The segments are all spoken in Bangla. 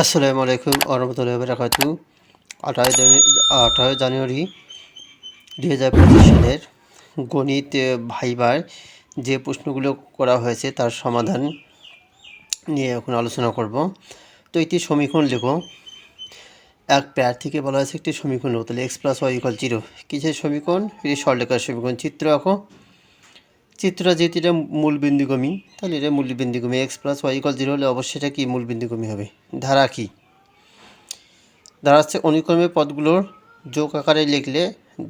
আসসালামু আলাইকুম আরহামতুল্লাহ বারাকাতু। আঠারো আঠারো জানুয়ারি দু হাজার পঁচিশ সালের গণিত ভাইবার যে প্রশ্নগুলো করা হয়েছে তার সমাধান নিয়ে এখন আলোচনা করব। তো একটি সমীকরণ লেখো। এক প্রার্থীকে বলা হয়েছে একটি সমীকরণ লেখো তাহলে X plus Y equal zero কিসের সমীকরণ? এটি সরলেখার সমীকরণ। চিত্র আঁকো। চিত্রটা যেহেতু এটা মূল বিন্দুগমী, তাহলে এটা মূল বিন্দুগমী X plus Y equal zero হলে অবশ্যই এটা কি মূল বিন্দুগমী হবে? ধারা কি? ধারা হচ্ছে অনুক্রমে পদগুলোর যোগ আকারে লিখলে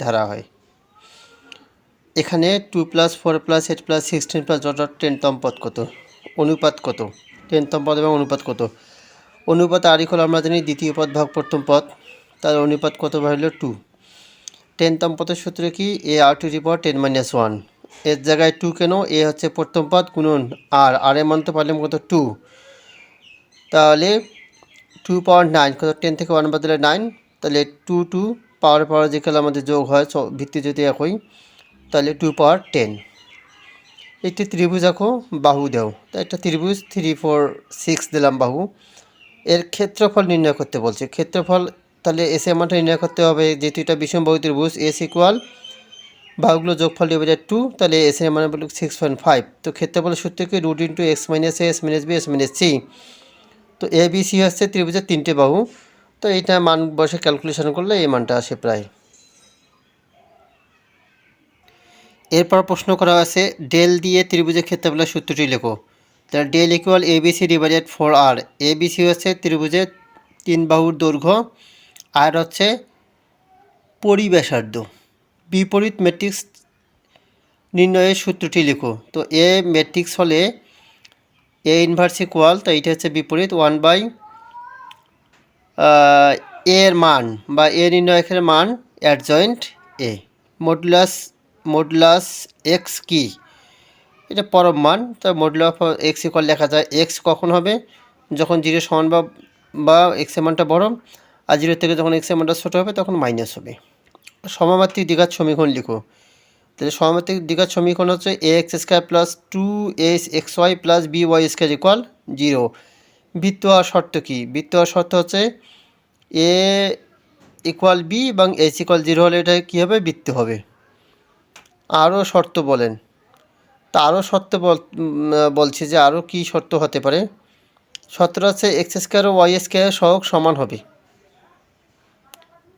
ধারা হয়। এখানে two plus four plus eight plus sixteen plus dot dot টেনতম পদ কত? অনুপাত কত? টেনতম পদ এবং অনুপাত কত? অনুপাত আর ইকুয়াল আমরা জানি দ্বিতীয় পদ ভাগ প্রথম পদ, তার অনুপাত কত হলো টু টেনতম পদের সূত্রে কি? A r two power ten minus one এর জায়গায় টু কেন? এ হচ্ছে প্রথম পদ গুণন আর আর এর মান তো পারলাম কত টু তাহলে টু পাওয়ার নাইন কত? টেন থেকে ওয়ান বাদলে নাইন তাহলে টু টু পাওয়ার পাওয়ার যেখানে আমাদের যোগ হয় ভিত্তি যদি একই, তাহলে টু পাওয়ার টেন একটি ত্রিভুজ আঁকো বাহু দেও। তা একটা ত্রিভুজ থ্রি ফোর সিক্স দিলাম বাহু। এর ক্ষেত্রফল নির্ণয় করতে বলছে। ক্ষেত্রফল, তাহলে এস এমানটা নির্ণয় করতে হবে, যেহেতু এটা বিষম বাহু ত্রিভুজ এস ইকুয়াল বাহুগুলো যোগফল ডিভাইড বাই টু তাহলে এস এর মানে বলল সিক্স পয়েন্ট ফাইভ তো ক্ষেত্রফলের সূত্র কি? Root into x minus a s minus b s minus c তো এ বি সি হচ্ছে ত্রিভুজের তিনটে বাহু। তো এইটা মান বসে ক্যালকুলেশন করলে এই মানটা আসে প্রায়। এরপর প্রশ্ন করা আছে ডেল দিয়ে ত্রিভুজের ক্ষেত্রফলের সূত্রটি লেখো। তাহলে del equal c divided four r a b c হচ্ছে ত্রিভুজের তিন বাহুর দৈর্ঘ্য। আর হচ্ছে পরিব্যাসার্ধ বিপরীত ম্যাট্রিক্স নির্ণয়ের সূত্রটি লেখো। তো এ ম্যাট্রিক্স হলে এ ইনভার্স ইকুয়াল তো এইটা হচ্ছে বিপরীত ওয়ান বাই এর মান বা এ নির্ণয়কের মান adjoint a modulus modulus x কি? এটা পরম মান, তো মডুলাস এক্স ইকুয়াল লেখা যায় এক্স কখন হবে? যখন জিরো সমান বা বা এক্সের মানটা বড়, আর জিরো থেকে যখন এক্সের মানটা ছোটো হবে, তখন মাইনাস হবে। সমামাত্রিক দ্বিঘাত সমীকরণ লিখো। তাহলে সমামাত্রিক দ্বিঘাত সমীকরণ হচ্ছে a x square plus two s x y plus b y square equal zero বৃত্ত আর শর্ত কী? বৃত্ত আর শর্ত হচ্ছে এ ইকুয়াল বি এবং এস ইকুয়াল জিরো হলে এটা কী হবে? বৃত্ত হবে। আরও শর্ত বলেন। তা আরও শর্ত বলছে যে আরও কী শর্ত হতে পারে? শর্তটা হচ্ছে এক্স স্কোয়ার ও ওয়াই স্কোয়ার সহগ সমান হবে।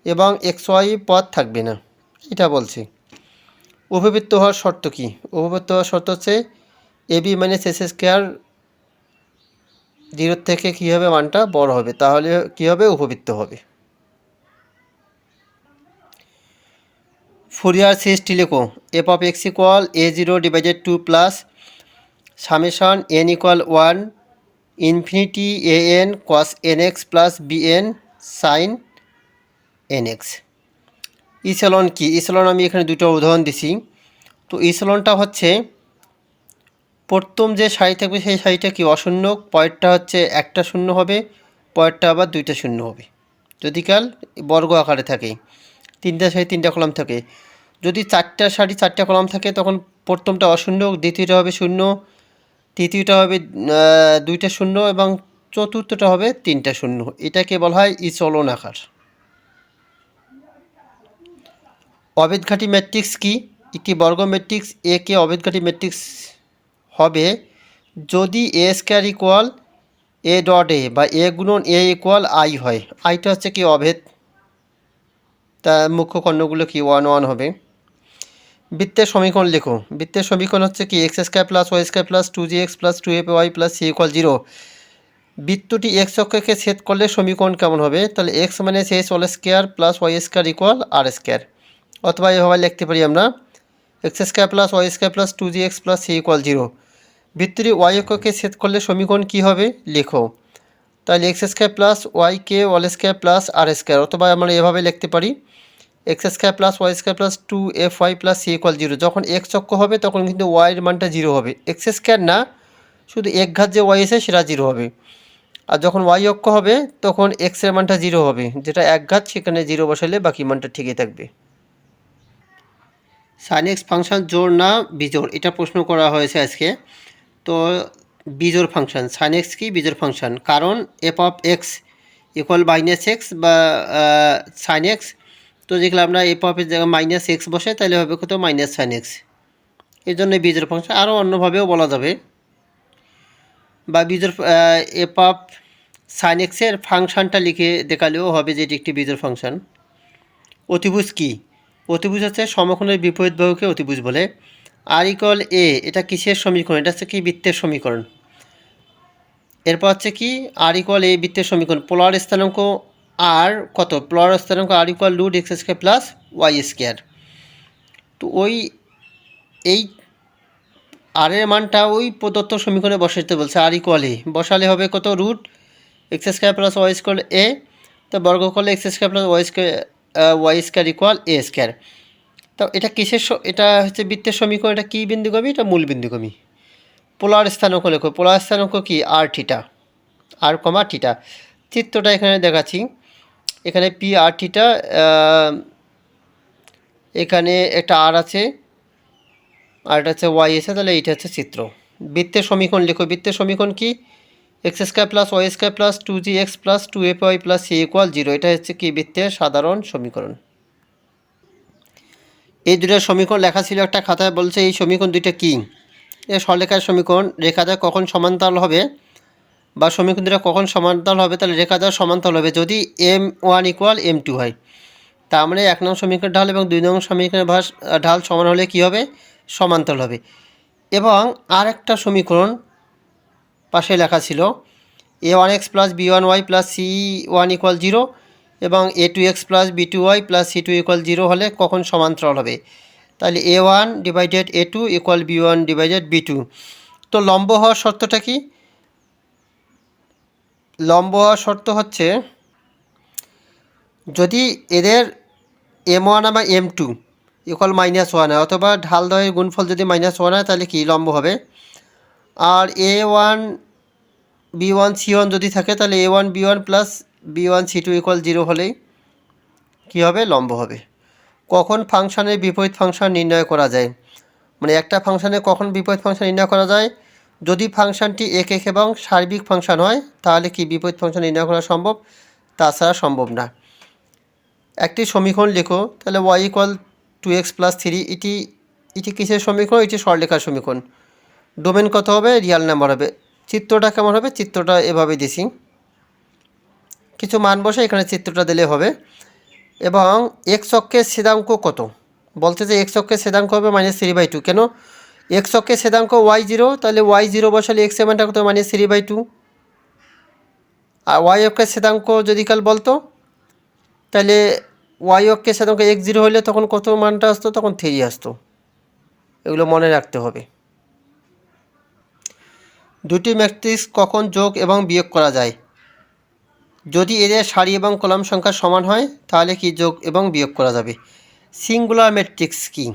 এবং এক্স ওয়াই পদ থাকবে না। এটা বলছে। উপবৃত্ত হওয়ার শর্ত কি? উপবৃত্ত হওয়ার শর্ত হচ্ছে a b minus s square জিরোর থেকে কী হবে মানটা বড় হবে? তাহলে কী হবে? উপবৃত্ত হবে। ফুরিয়ার সিরিজটি লেখো। F of x equal a zero divided two plus summation n equal one infinity a n cos n x plus b n sine n x echelon কি? ইসেলন আমি এখানে দুটো উদাহরণ দিছি। তো ইসেলনটা হচ্ছে, প্রথম যে সারি থাকবে সেই সারিটা কি অশূন্য? পয়েন্টটা হচ্ছে একটা শূন্য হবে পয়েন্টটা আবার দুইটা শূন্য হবে। যদি কাল বর্গ আকারে থাকে, তিনটা সারি তিনটা কলাম থাকে, যদি চারটা সারি চারটা কলাম থাকে, তখন প্রথমটা অশূন্য, দ্বিতীয়টা হবে শূন্য, তৃতীয়টা হবে দুইটা শূন্য এবং চতুর্থটা হবে তিনটা শূন্য। এটাকে বলা হয় ইচলন আকার। অবেদঘাটি ম্যাট্রিক্স কি? একটি বর্গ ম্যাট্রিক্স এ কে অবেদঘাটি ম্যাট্রিক্স হবে যদি a square equal a dot a বা এ গুণন এ ইকুয়াল আই হয়। আইটা হচ্ছে কি অভেদ? তা মুখ্য কর্ণগুলো কি ওয়ান ওয়ান হবে। বৃত্তের সমীকরণ লেখো। বৃত্তের সমীকরণ হচ্ছে কি x square plus y square plus two g x plus two f y plus c equal zero বৃত্তটি এক্স অক্ষকে ছেদ করলে সমীকরণ কেমন হবে? তাহলে এক্স মানে s whole square plus y square equal r square অথবা এভাবে লিখতে পারি আমরা। X square plus y square plus two g x plus c equal zero বৃত্তটি ওয়াই অক্ষকে ছেদ করলে সমীকরণ কী হবে? লেখো। তাহলে এক্স স্কোয়ার প্লাস ওয়াই কে whole square plus r square অথবা আমরা এভাবে লিখতে পারি। X square plus y square plus two f y plus c equal zero যখন এক্স অক্ষ হবে, তখন কিন্তু ওয়াইয়ের মানটা জিরো হবে। এক্স স্কোয়ার না, শুধু এক ঘাত যে ওয়াই এসে সেটা জিরো হবে। আর যখন ওয়াই অক্ষ হবে, তখন এক্সের মানটা জিরো হবে। যেটা এক ঘাত, সেখানে জিরো বসালে বাকি মানটা ঠিকই থাকবে। সাইন এক্স ফাংশন জোড় না বিজোড়? এটা প্রশ্ন করা হয়েছে আজকে। তো বিজোড় ফাংশন সাইন এক্স কি বিজোড় ফাংশন? কারণ f of x equal minus x বা সাইন এক্স তো যেগুলো আমরা এফ অফের জায়গায় মাইনাস এক্স বসে, তাহলে হবে কত? মাইনাস সাইন এক্স এই জন্য বীজের ফাংশন আরও অন্যভাবেও বলা যাবে। বা বীজের এফ অফ সাইন এক্সের ফাংশনটা লিখে দেখালেও হবে যে এটি একটি বীজের ফাংশন। অতিভুজ কী? অতিভুজ হচ্ছে সমকোণের বিপরীত বাহুকে অতিভুজ বলে। আর ইকল এ এটা কিসের সমীকরণ? এটা হচ্ছে কি? বৃত্তের সমীকরণ। এরপর হচ্ছে কি? আর ইকুয়াল এ বৃত্তের সমীকরণ। পোলার স্থানাঙ্ক আর কত? পোলার স্থানাঙ্ক r equal root x square plus y square তো ওই, এই আর এর মানটা ওই প্রদত্ত সমীকরণে বসাতে বলছে। আর ইকুয়াল এ বসালে হবে কত? Root x square plus y square a তো বর্গ করলে x square plus y square y square equal a square তো এটা কিসের এটা হচ্ছে বৃত্তের সমীকরণ এটা কী বিন্দুগমী এটা মূল বিন্দুগমী? পোলার স্থানাঙ্ক লেখো পোলার স্থানাঙ্ক কি? আর থিটা আর কমা থিটা চিত্রটা এখানে দেখাচ্ছি। এখানে পি আর আহ, এখানে একটা আর আছে আর এটা হচ্ছে ওয়াই আছে তাহলে এইটা হচ্ছে চিত্র। বৃত্তের সমীকরণ লেখো বৃত্তের সমীকরণ কি? X square plus, y square plus, two g x plus, two f y plus, c equal zero. এটা হচ্ছে কি বৃত্তের সাধারণ সমীকরণ। এই দুটো সমীকরণ লেখা ছিল একটা খাতায়, বলছে এই সমীকরণ দুইটা কী? এ সরলেখার সমীকরণ রেখাটা কখন সমান্তরাল হবে? বা সমীকরণ দুটো কখন সমান্তরাল হবে? তাহলে রেখাটা সমান্তরাল হবে যদি m one equal m two হয়। তার মানে এক নং সমীকরণ ঢাল এবং দুই নং সমীকরণের ভাস ঢাল সমান হলে কী হবে? সমান্তরাল হবে। এবং আর একটা সমীকরণ পাশে লেখা ছিল a one x plus b one y plus c one equal zero এবং a two x plus b two y plus c two equal zero হলে কখন সমান্তরাল হবে? তাহলে a one divided a two equal b one divided b two তো লম্ব হওয়ার শর্তটা কি? লম্ব হওয়ার শর্ত হচ্ছে, যদি এদের এম ওয়ান বা m two equal minus one হয়, অথবা ঢাল দয়ের গুণফল যদি মাইনাস ওয়ান হয়, তাহলে কি লম্ব হবে? আর a one b one c one যদি থাকে, তাহলে a one b one plus b one c two equal zero হলেই কী হবে? লম্ব হবে। কখন ফাংশনের বিপরীত ফাংশন নির্ণয় করা যায়? মানে একটা ফাংশনে কখন বিপরীত ফাংশন নির্ণয় করা যায়? যদি ফাংশনটি এক এক এবং সার্বিক ফাংশন হয়, তাহলে কি বিপরীত ফাংশন নির্ণয় করা সম্ভব? তাছাড়া সম্ভব না। একটি সমীকরণ লেখো, তাহলে y equal two x plus three এটি এটি কিসের সমীকরণ? এটি সরলেখার সমীকরণ। ডোমেন কত হবে? রিয়াল নাম্বার হবে। চিত্রটা কেমন হবে? চিত্রটা এভাবে দিছি। কিছু মান বসে এখানে চিত্রটা দিলে হবে। এবং এক্স অক্ষের ছেদাঙ্ক কত? বলতে যে এক্স অক্ষের ছেদাঙ্ক হবে মাইনাস থ্রি বাই টু কেন? এক্স অক্ষের ছেদাঙ্ক ওয়াই জিরো তাহলে ওয়াই জিরো বসালে এক্স এমানটা কত? মাইনাস থ্রি বাই টু আর ওয়াই অক্ষের ছেদাঙ্ক যদি কাল বলতো, তাহলে ওয়াই অক্ষের ছেদাঙ্ক এক্স জিরো হলে তখন কত মানটা আসতো? তখন থ্রি আসতো। এগুলো মনে রাখতে হবে। দুটি ম্যাট্রিক্স কখন যোগ এবং বিয়োগ করা যায়? যদি এদের সারি এবং কলাম সংখ্যা সমান হয়, তাহলে কি যোগ এবং বিয়োগ করা যাবে? সিঙ্গুলার ম্যাট্রিক্স কি?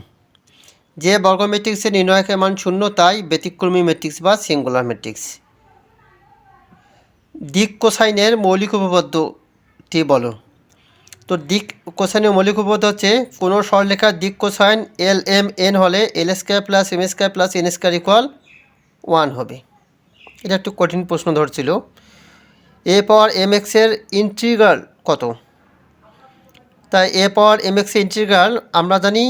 যে বর্গ ম্যাট্রিক্সের নির্ণায়কের মান শূন্য, তাই ব্যতিক্রমী ম্যাট্রিক্স বা সিঙ্গুলার ম্যাট্রিক্স। দিক কোসাইনের মৌলিক উপপাদ্যটি বলো। তো দিক কোসাইনের মৌলিক উপপাদ্য হচ্ছে, কোনো সরলেখার দিক কোসাইন এল এম এন হলে l square plus m square plus n square equal one হবে। এটা একটু কঠিন প্রশ্ন ধরছিল। এ পাওয়ার এম এক্সের ইন্টিগ্রাল কত? তাই এ পাওয়ার এম এক্সের ইন্টিগ্রাল আমরা জানি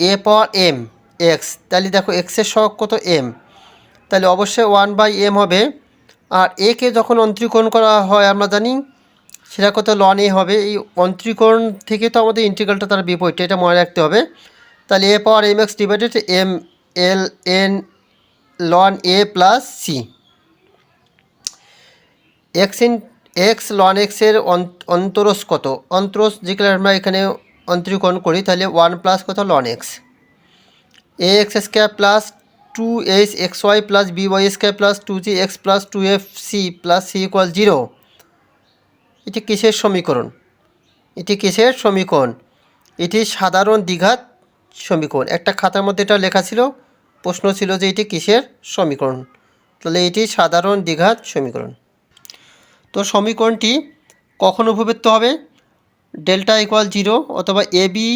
এ পাওয়ার এম এক্স তাহলে দেখো এক্সের সহগ কত? এম। তাহলে অবশ্যই ওয়ান বাই এম হবে। আর একে যখন অন্তরীকরণ করা হয় আমরা জানি সেটা কত? লন এ হবে। এই অন্তরীকরণ থেকে তো আমাদের ইন্টিগ্রালটা তার বিপরীত, এটা মনে রাখতে হবে। তাহলে a power m x divided m l n ln a plus c x in x ln এক্সের অন্তরস কত? অন্তরস যেগুলো আমরা এখানে অন্তরীকরণ করি, তাহলে ওয়ান প্লাস কত? Ln x a x square plus two h x y plus b y square plus two g x plus two f c plus c equal zero এটি কিসের সমীকরণ? এটি কিসের সমীকরণ? এটি সাধারণ দ্বিঘাত সমীকরণ। একটা খাতার মধ্যে এটা লেখা ছিল প্রশ্ন ছিল যে এটি কিসের সমীকরণ? তাহলে এটি সাধারণ দ্বিঘাত সমীকরণ। তো সমীকরণটি কখন উপবৃত্ত হবে? ডেল্টা ইকুয়াল জিরো অথবা a b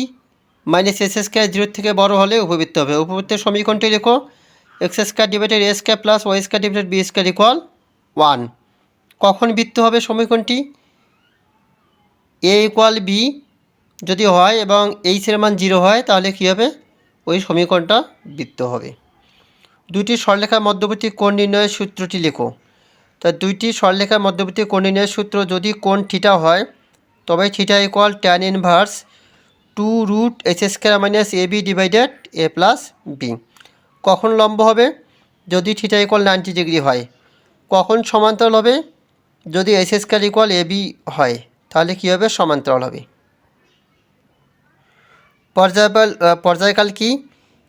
minus s square জিরোর থেকে বড় হলে উপবৃত্ত হবে। উপবৃত্তের সমীকরণটি লেখো। X square divided a square plus y square divided b square equal one কখন বৃত্ত হবে সমীকরণটি? এ ইকুয়াল বি যদি হয় এবং এইচের মান জিরো হয়, তাহলে কী হবে? ওই সমীকরণটা বৃত্ত হবে। দুইটি সরলেখার মধ্যবর্তী কোণ নির্ণয়ের সূত্রটি লেখো। তা দুইটি সরলেখার মধ্যবর্তী কোণ নির্ণয়ের সূত্র যদি কোণ থিটা হয়, তবে theta equal tan inverse two root s square minus a b divided a plus b কখন লম্ব হবে? যদি থিটা ইকুয়াল নাইনটি ডিগ্রি হয়। কখন সমান্তরাল হবে? যদি s square equal a b হয়, তাহলে কী হবে? সমান্তরাল হবে। পর্যায়কাল পর্যায়কাল কি?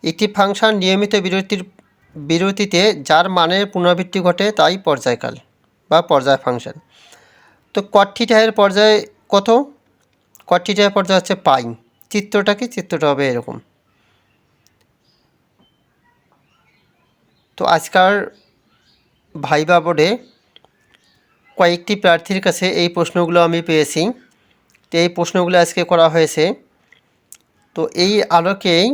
একটি ফাংশন নিয়মিত বিরতির, বিরতিতে যার মানের পুনরাবৃত্তি ঘটে তাই পর্যায়কাল বা পর্যায় ফাংশন। তো কট্ঠিটায়ের পর্যায় কত? কট্ঠিটায়ের পর্যায় হচ্ছে পাই চিত্রটা কি? চিত্রটা হবে এরকম। তো আজকাল ভাইবা বোর্ডে কয়েকটি প্রার্থীর কাছে এই প্রশ্নগুলো আমি পেয়েছি। তো এই প্রশ্নগুলো আজকে করা হয়েছে তো এই আলোকেই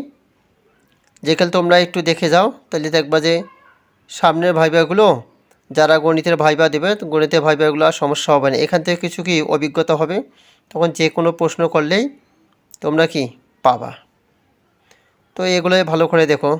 যেকাল তোমরা একটু দেখে যাও, তাহলে দেখবা যে সামনের ভাইভাগুলো যারা গণিতের ভাইবা দেবে গণিতের ভাইভাগুলো আর সমস্যা হবে না। এখান থেকে কিছু কি অভিজ্ঞতা হবে? তখন যে কোনো প্রশ্ন করলেই তোমরা কি পাবা। তো এগুলোই ভালো করে দেখো।